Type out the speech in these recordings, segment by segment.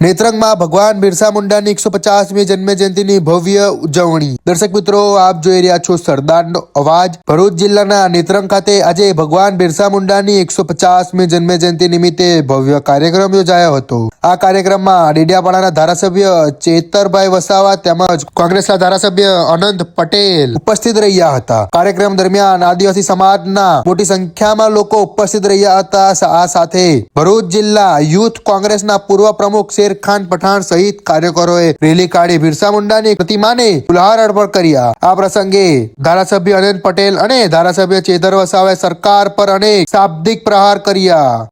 નેત્રંગમાં ભગવાન બિરસા મુંડાની એકસો પચાસમી જન્મજયંતિની ભવ્ય ઉજવણી. દર્શક મિત્રો, આપ જોઈ રહ્યા છો સરદારનો અવાજ. ભરૂચ જિલ્લાના નેત્રંગ ખાતે આજે ભગવાન બિરસા મુંડાની એકસો પચાસમી જન્મજયંતિ નિમિત્તે ભવ્ય કાર્યક્રમ યોજાયો હતો. આ કાર્યક્રમમાં ડેડિયાપાડાના ધારાસભ્ય ચેતરભાઈ વસાવા તેમજ કોંગ્રેસના ધારાસભ્ય અનંત પટેલ ઉપસ્થિત રહ્યા હતા. કાર્યક્રમ દરમિયાન આદિવાસી સમાજના મોટી સંખ્યામાં લોકો ઉપસ્થિત રહ્યા હતા. આ સાથે ભરૂચ જિલ્લા યુથ કોંગ્રેસના પૂર્વ પ્રમુખ શેરખાન પઠાણ સહિત કાર્યકરોએ રેલી કાઢી બિરસા મુંડાની પ્રતિમાને ફુલહાર અર્પણ કર્યા. આ પ્રસંગે ધારાસભ્ય અનંત પટેલ અને ધારાસભ્ય ચેતર વસાવે સરકાર પર અનેક શાબ્દિક પ્રહાર કર્યા.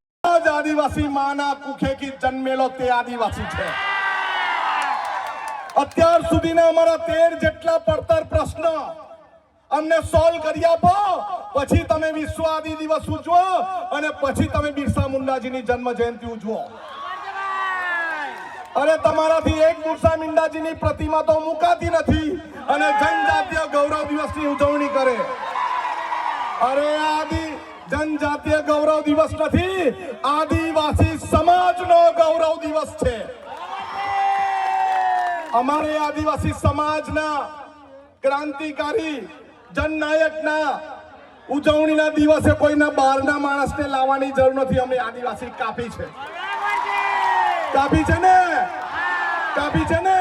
આદિવાસી માના કુખેથી જન્મેલો તે આદિવાસી છે. અત્યાર સુધીના અમારા તેર જેટલા પડતર પ્રશ્ન અમને સોલ્વ કરી આપો. પછી તમે વિશ્વ આદિ દિવસ ઉજવો અને પછી તમે બિરસા મુંડાજીની જન્મ જયંતિ ઉજવો. અરે તમારાથી એક બુરસા મિંડાજીની પ્રતિમા તો મુકાતી નથી અને જનજાતીય ગૌરવ દિવસની ઉજવણી કરે. અરે આદિ, જનજાતીય ગૌરવ દિવસ નથી, આદિવાસી સમાજનો ગૌરવ દિવસ છે. અમારે આદિવાસી સમાજના ક્રાંતિકારી, જનનાયકના ઉજવણીના દિવસે કોઈના બહારના માણસને લાવવાની જરૂર નથી. અમે આદિવાસી કાપી છે. કાપી છે ને? કાપી છે ને?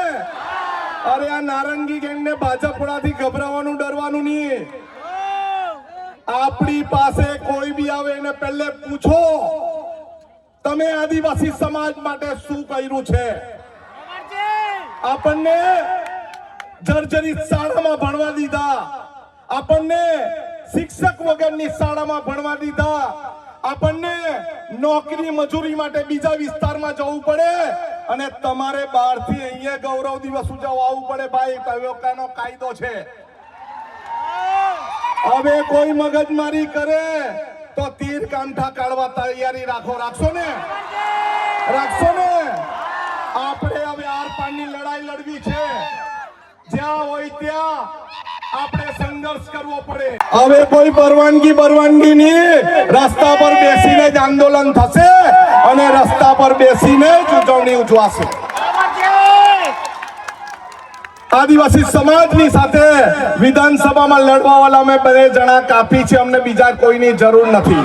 અરે, આ નારંગી ગેંગને ભાજપડાથી ગભરાવાનું ડરવાનું નહીં. આપણી પાસે કોઈ બી આવે એને પહેલે પૂછો, તમે આદિવાસી સમાજ માટે શું કર્યું છે? આપણને જર્જરિત શાળામાં ભણવા દીધા. આપણને શિક્ષક વગરની શાળામાં ભણવા દીધા. આપણને નોકરી મજૂરી માટે બીજા વિસ્તારમાં જવું પડે અને તમારે બહારથી અહીંયા ગૌરવ દિવસ ઉજવવા પડે ભાઈ તયોકાનો કાયદો છે. હવે કોઈ મગજમારી કરે તો તીર કાંઠા કાઢવા તૈયારી રાખો. રાખશો ને? રાખશો ને? આપણે હવે આર પારની લડાઈ લડવી છે. જ્યાં હોય ત્યાં હવે કોઈ પરવાનગી પરવાનગી નહીં. રસ્તા પર બેસીને જ આંદોલન થશે અને રસ્તા પર બેસીને જ ઉજવણી ઉજવાશે. આદિવાસી સમાજની સાથે વિધાનસભામાં લડવા વાળા અમે બે જણા કાપી છે, અમને બીજા કોઈની જરૂર નથી.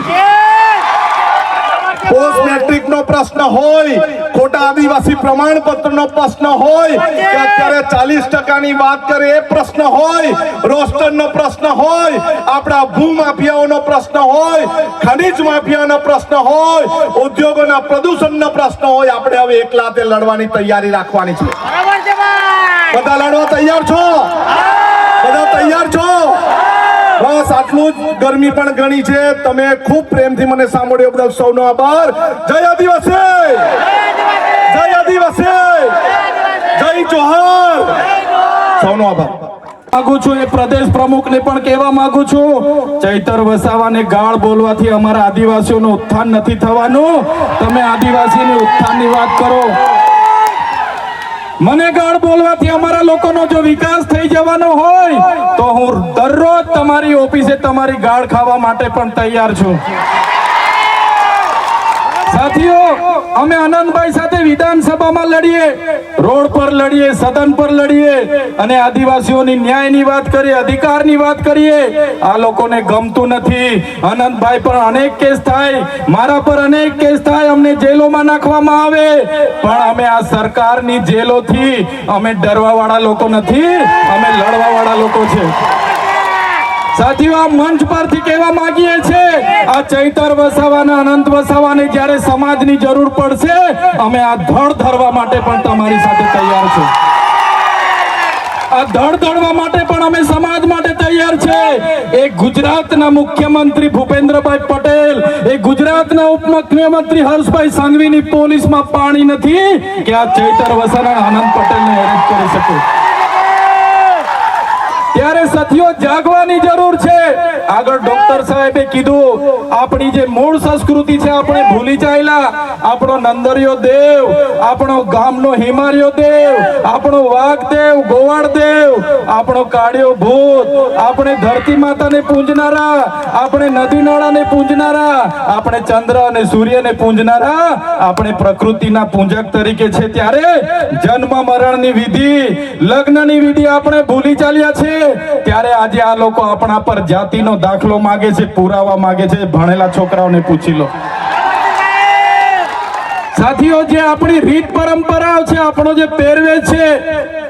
પોસ્ટ મેટ્રિક નો પ્રશ્ન હોય ખોટા આદિવાસી પ્રમાણપત્ર નો પ્રશ્ન હોય કે અત્યારે ચાલીસ ટકાની વાત કરે એ પ્રશ્ન હોય રોસ્ટર નો પ્રશ્ન હોય આપણા ભૂમાફિયાઓનો પ્રશ્ન હોય ખનીજ માફિયાનો પ્રશ્ન હોય ઉદ્યોગોના પ્રદૂષણનો પ્રશ્ન હોય આપણે હવે એકલા તે લડવાની તૈયારી રાખવાની છે. બધા લડવા તૈયાર છો? બધા તૈયાર છો? બસ આટલું જ ગરમી પણ ઘણી છે. તમે ખૂબ પ્રેમથી મને સાંભળ્યો બધા સૌનો આભાર. જય આદિવાસી! જય આદિવાસી! જય જોહર! સૌનો આભાર. માંગુ છું એ પ્રદેશ પ્રમુખને પણ કહેવા માંગુ છું, ચૈતર વસાવાને ગાળ બોલવાથી અમારા આદિવાસીઓનું ઉત્થાન નથી થવાનું. તમે આદિવાસીની ઉત્થાનની વાત કરો. મને ગાળ બોલવાથી અમારા લોકોનો જો વિકાસ થઈ જવાનો હોય, તો હું દરરોજ તમારી ઓફિસે તમારી ગાળ ખાવા માટે પણ તૈયાર છું. સાથીઓ, અમે આનંદભાઈ સાથે વિધાનસભામાં લડીએ. રોડ પર લડીએ, સદન પર લડીએ અને આદિવાસીઓની ન્યાયની વાત કરીએ, અધિકારની વાત કરીએ, આ લોકોને ગમતું નથી. અનંતભાઈ પર અનેક કેસ થાય, મારા પર અનેક કેસ થાય, અમને જેલોમાં નાખવામાં આવે. પણ અમે આ સરકારની જેલોથી અમે ડરવા વાળા લોકો નથી, અમે લડવા વાળા લોકો છે. સાથીઓ, આ મંચ પરથી કહેવા માંગીએ છે આ ચૈતર વસાવાના, અનંત વસાવાને જ્યારે સમાજની જરૂર પડશે, અમે આ ધડ ધરવા માટે પણ અમે સમાજ માટે તૈયાર છે. એ ગુજરાતના મુખ્યમંત્રી ભૂપેન્દ્રભાઈ પટેલ, એ ગુજરાતના ઉપમુખ્યમંત્રી હર્ષભાઈ સંઘવીની પાણી નથી કે આ ચૈતર વસાવા આનંદ પટેલને એરેસ્ટ કરી શકે. ત્યારે સાથીઓ, જાગવાની જરૂર છે. આગળ ડોક્ટર સાહેબે કીધું, આપણી જે મૂળ સંસ્કૃતિ છે, આપણે ભૂલી ચાલ્યા આપણો નંદરિયો દેવ, આપણો ગામનો હિમાર્યો દેવ, આપણો વાઘ દેવ, ગોવાળ દેવ, આપણો કાળિયો ભૂત. આપણે ધરતી માતાને પૂંજનારા, આપણે નદી નાળાને પૂંજનારા, આપણે ચંદ્ર અને સૂર્યને પૂંજનારા. આપણે પ્રકૃતિના પૂંજક તરીકે છે ત્યારે જન્મ મરણની વિધિ, લગ્નની વિધિ આપણે ભૂલી ચાલ્યા છે ત્યારે આજે આ લોકો આપણા પર જાતિનો દાખલો માગે છે, પુરાવા માગે છે, ભણેલા છોકરાઓને પૂછી લો. સાથીઓ, જે આપણી રીત પરંપરાઓ છે, આપણો જે પહેરવેશ છે